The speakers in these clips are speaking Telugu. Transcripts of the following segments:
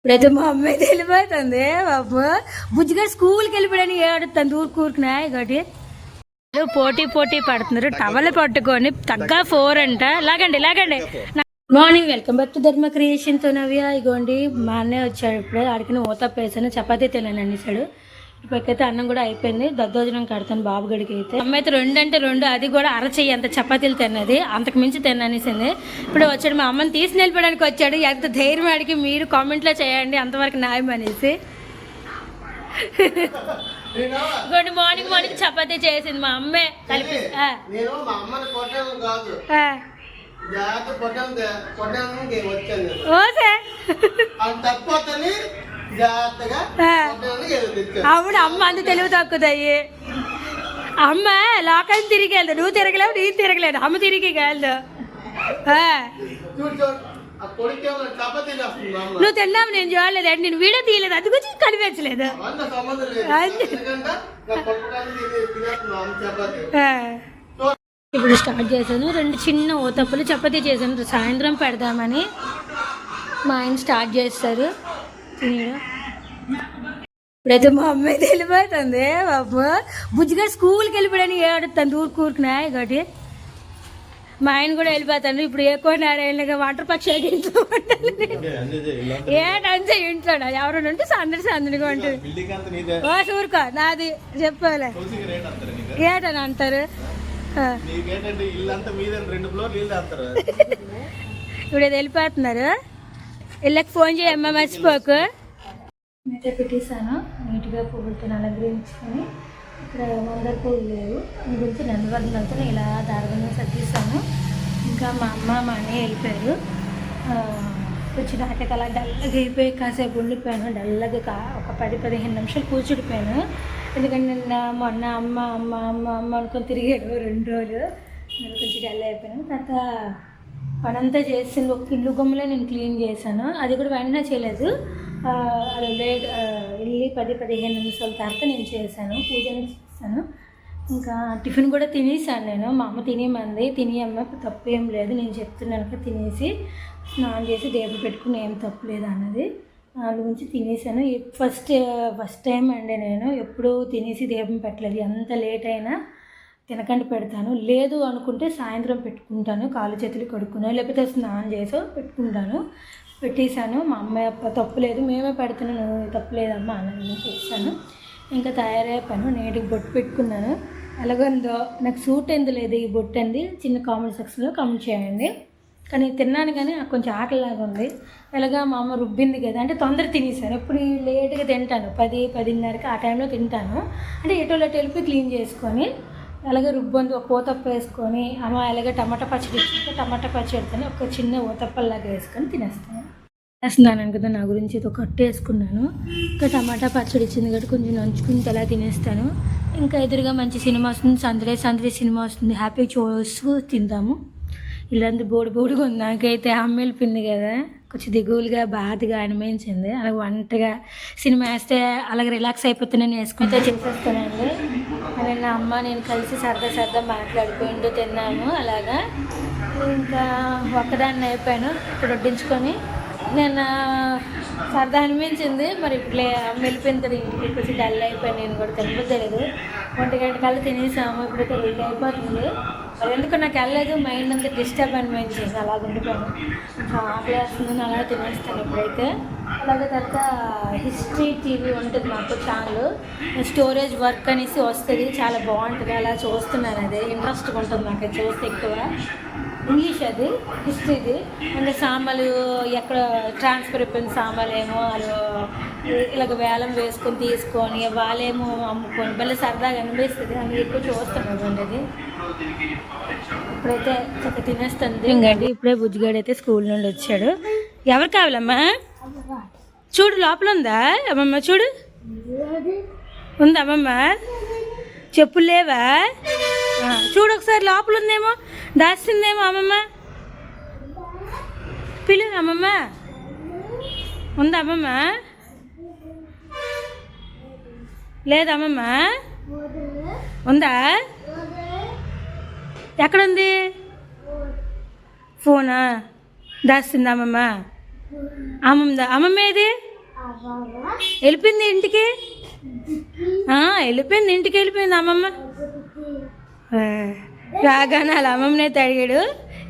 ఇప్పుడైతే మా అమ్మాయి తెలిపోతుంది బాబు? బుజ్జిగారు స్కూల్కి వెళ్ళిపోయాను ఏడుతుంది ఊరికి ఊరికినా. ఒకటి పోటీ పోటీ పడుతున్నారు టవల్ పట్టుకొని తగ్గ ఫోర్ అంట. లాగండి లాగండి. మార్నింగ్ వెల్కమ్ బ్యాక్ టు ధర్మ క్రియేషన్తో నవ్య ఇగోండి మా అన్నయ్య వచ్చాడు ఇప్పుడు ఆడికి ఊతప్ప వేసాను చపాతీ తిన్నాను అనేసాడు. ఇప్పటికైతే అన్నం కూడా అయిపోయింది. దద్దోజనం కడతాను బాబు గడికి అయితే. అమ్మ అయితే రెండు అంటే రెండు అది కూడా అరచెయ్యి అంత చపాతీలు తిన్నది. అంతకు మించి తిన్ననేసింది. ఇప్పుడు వచ్చాడు మా అమ్మని తీసి నిలిపడానికి వచ్చాడు. ఎంత ధైర్యం అడిగి మీరు కామెంట్లో చేయండి అంతవరకు న్యాయం అనేసి. గుడ్ మార్నింగ్ మార్నింగ్ చపాతీ చేసింది మా అమ్మే. కలిపి ఓసే అది తప్పని జాగ్రత్తగా అవును అమ్మ అంత తెలివి తక్కువదయ్యి అమ్మ లోకం తిరిగి వెళ్దు నువ్వు తిరగలేవు నేను తిరగలేదు. అమ్మ తిరిగి వెళ్దు నువ్వు తిన్నావు నేను చూడలేదు. అంటే నేను వీడియో తీయలేదు. అది గురించి కనిపించలేదు. ఇప్పుడు స్టార్ట్ చేశాను. రెండు చిన్న ఓతప్పులు చపాతీ చేశాను. సాయంత్రం పెడదామని మా ఆయన స్టార్ట్ చేస్తారు. తినడం. ఇప్పుడైతే మా అమ్మాయి వెళ్ళిపోతుంది బాబు? బుజ్జిగారు స్కూల్కి వెళ్ళిపోయాడని ఏడుతుంది ఊరికి ఊరికినా ఒకటి మా ఆయన కూడా వెళ్ళిపోతాను ఇప్పుడు ఏ కోనారాయణ వాటర్ పక్షి ఏటంటే ఇంట్లో ఎవరైనా ఉంటే సందడి సందడిగా ఉంటుంది. ఓ ఊరుకో నాది చెప్పాలి. ఏటని అంటారు? ఇప్పుడు వెళ్ళిపోతున్నారు. వీళ్ళకి ఫోన్ చేయమ్మా మర్చిపోకు. అయితే పెట్టేశాను. నీట్గా పువ్వులతో అలంకరించుకొని ఇక్కడ మందర పువ్వులు లేవు మీ గురించి నేను ఇలా దారుణంగా సర్దిస్తాను ఇంకా మా అమ్మ మా అన్నయ్య వెళ్ళిపోయారు. కూర్చుని వచ్చి అలా డల్లగా అయిపోయి కాసేపు ఉండిపోయాను. డల్లగా కా ఒక పది పదిహేను నిమిషాలు కూర్చుడిపోయాను. ఎందుకంటే నిన్న మొన్న అమ్మ అమ్మ అమ్మ అమ్మ అనుకొని తిరిగాడు రెండు రోజులు. నేను కొంచెం డల్ అయిపోయాను. తర్వాత పనంతా చేసింది ఒక ఇల్లు గుమ్మలే నేను క్లీన్ చేశాను. అది కూడా వెంటనే చేయలేదు. లేట్ వెళ్ళి పది పదిహేను నిమిషాల తర్వాత నేను చేశాను పూజని చేశాను. ఇంకా టిఫిన్ కూడా తినేసాను నేను. మా అమ్మ తినేమంది తిని అమ్మ తప్పు ఏం లేదు. నేను చెప్తున్నాను తినేసి స్నానం చేసి దేవుడు పెట్టుకుని ఏం తప్పు లేదు అన్నది. దాని గురించి తినేసాను ఫస్ట్ ఫస్ట్ టైం అండి నేను. ఎప్పుడూ తినేసి దీపం పెట్టలేదు. ఎంత లేట్ అయినా తినకండి పెడతాను. లేదు అనుకుంటే సాయంత్రం పెట్టుకుంటాను. కాలు చేతులు కడుక్కున్నాను లేకపోతే స్నానం చేసో పెట్టుకుంటాను. పెట్టేశాను. మా అమ్మాయి అప్ప తప్పు లేదు. మేమే పెడుతున్నాను తప్పు లేదమ్మా అన్నది చేశాను. ఇంకా తయారైపోయాను. నేటికి బొట్టు పెట్టుకున్నాను. ఎలాగందో? నాకు సూట్ ఎందు లేదు ఈ బొట్టు అంది. చిన్న కామెంట్ సెక్షన్లో కామెంట్ చేయండి. కానీ తిన్నాను కానీ నాకు కొంచెం ఆకలిలాగా ఉంది. ఎలాగా మా అమ్మ రుబ్బింది కదా. అంటే తొందర తినేసాను. ఇప్పుడు లేట్గా తింటాను. పది పదిన్నరకి ఆ టైంలో తింటాను. అంటే ఎటోలో వెళ్ళి క్లీన్ చేసుకొని అలాగే రుబ్బొంది ఒక ఊతప్ప వేసుకొని అమ్మ అలాగే టమాటా పచ్చడి ఇచ్చింటే టమాటా పచ్చడితోనే ఒక చిన్న ఊతప్పలాగా వేసుకొని తినేస్తాను. వేస్తున్నాను కదా నా గురించి ఇది కట్టు వేసుకున్నాను. ఇంకా టమాటా పచ్చడి ఇచ్చింది కాబట్టి కొంచెం నంచుకుని అలా తినేస్తాను. ఇంకా ఎదురుగా మంచి సినిమా వస్తుంది సందరే సందరే సినిమా వస్తుంది. హ్యాపీ చూస్తూ తిందాము. ఇలాంటి బోడి బోడిగా ఉంది. నాకైతే అమ్మ పింది కదా. కొంచెం దిగులుగా బాధగా అనిపించింది అలాగే వంటగా సినిమా వేస్తే అలాగే రిలాక్స్ అయిపోతే నేను వేసుకుంటే చేసేస్తానండి అని నా అమ్మ నేను కలిసి సరదా సరదా మాట్లాడుకుంటూ తిన్నాము. అలాగా. ఇంకా ఒక్కదాన్ని అయిపోయాను. ఇప్పుడు వడ్డించుకొని నేను సరదా అనిపించింది మరి ఇప్పుడు అమ్మ వెళ్ళిపోయిన ఇంటికి వచ్చి డల్ అయిపోయాను నేను కూడా తెలియదు ఒంటి గంట కల్లా తినేసాము ఇప్పుడు తెలియదు అయిపోతుంది. మరి ఎందుకు నాకు వెళ్ళలేదు మైండ్ అంతా డిస్టర్బ్ అనిపించింది అలా ఉండిపోయాను. కొంచెం ఆకలి వేస్తుందని అలా తినేస్తాను ఇప్పుడైతే. అలాగే తర్వాత హిస్టరీ టీవీ ఉంటుంది మాకు ఛానల్ స్టోరేజ్ వర్క్ అనేసి వస్తుంది చాలా బాగుంటుంది అలా చూస్తున్నాను అది. ఇంట్రెస్ట్గా ఉంటుంది నాకు చూస్తే ఎక్కువ. ఇంగ్లీష్ అది హిస్టరీది అంటే సామాలు ఎక్కడ ట్రాన్స్ఫర్ అయిపోయిన సామాన్లు ఏమో వాళ్ళు ఇలాగ వేలం వేసుకొని తీసుకొని వాళ్ళేమో అమ్ముకొని మళ్ళీ సరదాగా అనిపిస్తుంది. అని ఎక్కువ చూస్తున్నాను అండి అది. ఇప్పుడైతే చక్క తినేస్తుంది. ఇంకండి ఇప్పుడే బుజ్జిగాడు అయితే స్కూల్ నుండి వచ్చాడు. ఎవరు కావాలమ్మా? చూడు లోపల ఉందా? అమ్మమ్మ చూడు. ఉందా అమ్మమ్మ? చెప్పులు లేవా? చూడు ఒకసారి లోపల ఉందేమో? దాచిందేమో అమ్మమ్మ? పిలు అమ్మమ్మ. ఉందా అమ్మమ్మ? లేదా అమ్మమ్మ? ఉందా? ఎక్కడుంది? ఫోనా? దాచిందా అమ్మమ్మ? అమ్మమ్మ అమ్మమ్మ ఏది? వెళ్ళిపోయింది ఇంటికి? వెళ్ళిపోయింది ఇంటికి వెళ్ళిపోయింది అమ్మమ్మ. రాగానే వాళ్ళ అమ్మమ్మనైతే అడిగాడు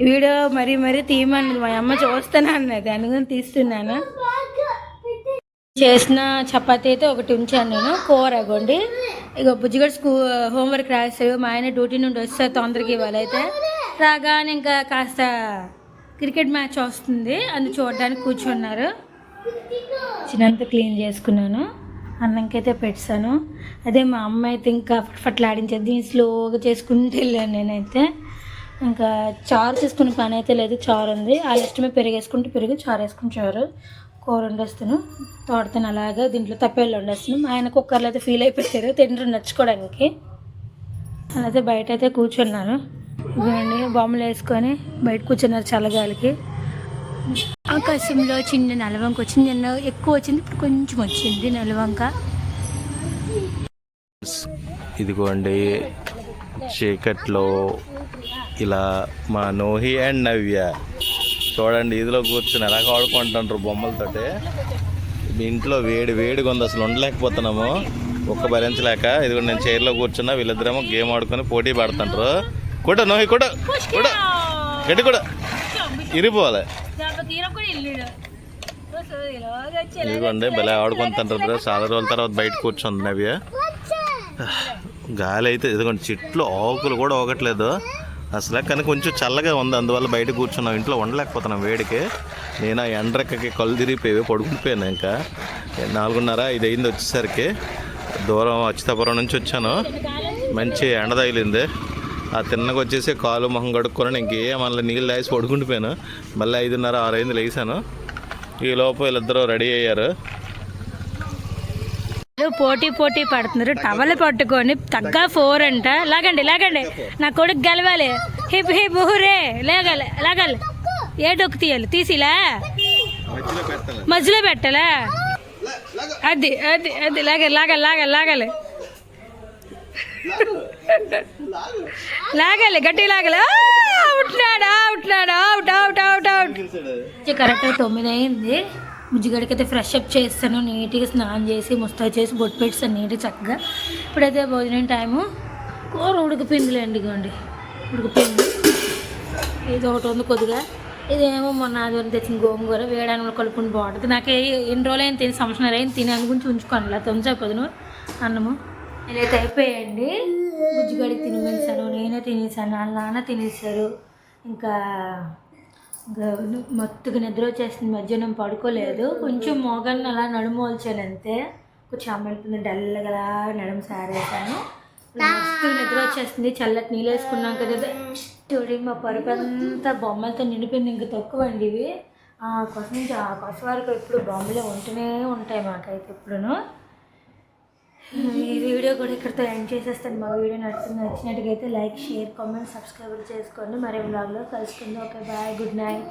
వీడియో మరీ మరీ తీయమన్నది మా అమ్మ చూస్తాను అన్నది. అనుకుని తీస్తున్నాను. చేసిన చపాతీ అయితే ఒకటి ఉంచాను నేను. కూర అగోండి ఇక బుజ్జిగడు స్కూ హోంవర్క్ రాశాడు మా ఆయన డ్యూటీ నుండి వస్తే తొందరగా ఇవ్వాలైతే. రాగానే ఇంకా కాస్త క్రికెట్ మ్యాచ్ వస్తుంది. అందు చూడడానికి కూర్చున్నారు. చిన్నంత క్లీన్ చేసుకున్నాను. అన్నంకైతే పెట్టాను. అదే మా అమ్మ అయితే ఇంకా ఫట్లాడించేది దీన్ని స్లోగా చేసుకుంటూ వెళ్ళాను నేనైతే. ఇంకా చారు చేసుకునే పని అయితే లేదు చారు ఉంది. వాళ్ళ ఇష్టమే పెరిగేసుకుంటూ వేసుకుంటే పెరుగు చారు వేసుకుని చారు కూర వండేస్తాను తోడతాను అలాగా. దీంట్లో తప్పేళ్ళు వండేస్తాను. మా ఆయన కుక్కర్లో అయితే ఫీల్ అయిపోయారు. తిండ్రు నచ్చుకోవడానికి. అలాగే బయట అయితే కూర్చున్నాను. బొమ్మలు వేసుకొని బయట కూర్చున్నారు చల్లగాలికి ఆకాశంలో చిన్న నలవంక వచ్చింది నిన్న ఎక్కువ వచ్చింది ఇప్పుడు కొంచెం వచ్చింది నలవంక. ఇదిగోండి చీకట్లో ఇలా మా నోహి అండ్ నవ్య. చూడండి ఇదిలో కూర్చొని ఎలా ఆడుకుంటుంటారు బొమ్మలతోటి. మీ ఇంట్లో వేడి వేడిగా ఉంది అసలు ఉండలేకపోతున్నాము. ఒక్క భరించలేక ఇదిగో నేను చైర్లో కూర్చున్నా వీళ్ళిద్దరేమో గేమ్ ఆడుకొని పోటీ పడుతుంటారు కూడా నోహి కూడా కూడా గట్టి కూడా. ఇరిపోవాలి ఇదిగోండి భలే ఆడుకుంటుంటారు చాలా రోజుల తర్వాత బయట కూర్చుంది నవ్య గాలి అయితే ఇదిగోండి చెట్లు ఆకులు కూడా ఒకట్లేదు అసలు కానీ కొంచెం చల్లగా ఉంది అందువల్ల బయట కూర్చున్నాం ఇంట్లో ఉండలేకపోతున్నాం వేడికి నేను ఆ ఎండ్రక్కకి కళ్ళు తిరిగిపోయి పడుకుండిపోయాను ఇంకా నాలుగున్నర ఇది అయింది వచ్చేసరికి దూరం అచ్యుతాపురం నుంచి వచ్చాను మంచి ఎండ తగిలింది ఆ తిన్నగా వచ్చేసి కాలు మొహం కడుక్కొని ఇంకేం మళ్ళీ నీళ్ళు వేసి పడుకుండిపోయాను. మళ్ళీ ఐదున్నర ఆరు అయింది లేసాను ఈ లోపు వీళ్ళిద్దరూ రెడీ అయ్యారు. పోటీ పోటీ పడుతున్నారు. టవల్ పట్టుకొని తగ్గ ఫోర్ అంట. లాగండి లాగండి. నా కొడుకు గెలవాలి. హిప్ హిప్ హురే లేగాలి లాగాలి. ఏ డొక్కు తీయాలి. తీసిలా? మధ్యలో పెట్టాలా? అది అది అది. లాగాలి లాగాలి లాగాలి లాగాలి. లాగాలి గట్టి లాగలే. ఆ, అవుట్లాడు అవుట్ అవుట్ అవుట్ అవుట్. కరెక్ట్గా తొమ్మిది అయింది. ముజ్జిగడికైతే అయితే ఫ్రెష్ అప్ చేస్తాను నీట్గా స్నానం చేసి ముస్తా చేసి బొట్టు పెట్టాను నీట్గా చక్కగా. ఇప్పుడైతే భోజనం టైము కూర ఉడికిపోయిందిలేండి ఇగోండి ఉడికిపోయింది. ఇది ఒకటి ఉంది కొద్దిగా. ఇదేమో మొన్న ఆదివారం తెచ్చిన గోంగూర వేడాన్ని కలుపుకుని బాగుంటుంది నాకు ఏ- ఎన్ని రోజులైనా తిని సంవత్సరాలు అయిన తిని అనుకుని గురించి ఉంచుకోండి తొందర పొద్దున అన్నము. నేనైతే అయిపోయాయండి. బుజ్జిగడికి తినిపించాను నేనే తినేసాను వాళ్ళ నాన్న తినేసారు. ఇంకా ఇంకా నిద్ర వచ్చేస్తుంది మధ్యాహ్నం పడుకోలేదు. కొంచెం మోగాన్ని అలా నడుము వచ్చాను అంతే. కొంచెం అమ్మడుతుంది డల్గా నడుము సారేసాను. మస్తు నిద్ర వచ్చేస్తుంది చల్లటి నీళ్ళు వేసుకున్నాం కదా. చూడండి మా పరుపు అంతా బొమ్మలతో నిండిపోయింది ఇంక తక్కువ అండి ఇవి ఆ కొస నుంచి ఆ కొస వరకు ఎప్పుడు బొమ్మలే ఉంటూనే ఉంటాయి మాకైతే ఎప్పుడును. ఈ వీడియో కూడా ఇక్కడితో ఎండ్ చేసేస్తాను. మా వీడియో నచ్చింది నచ్చినట్టుగా అయితే లైక్ షేర్ కామెంట్ సబ్స్క్రైబ్ చేసుకోండి. మరే బ్లాగ్లో కలుసుకుందాం. Okay bye good night.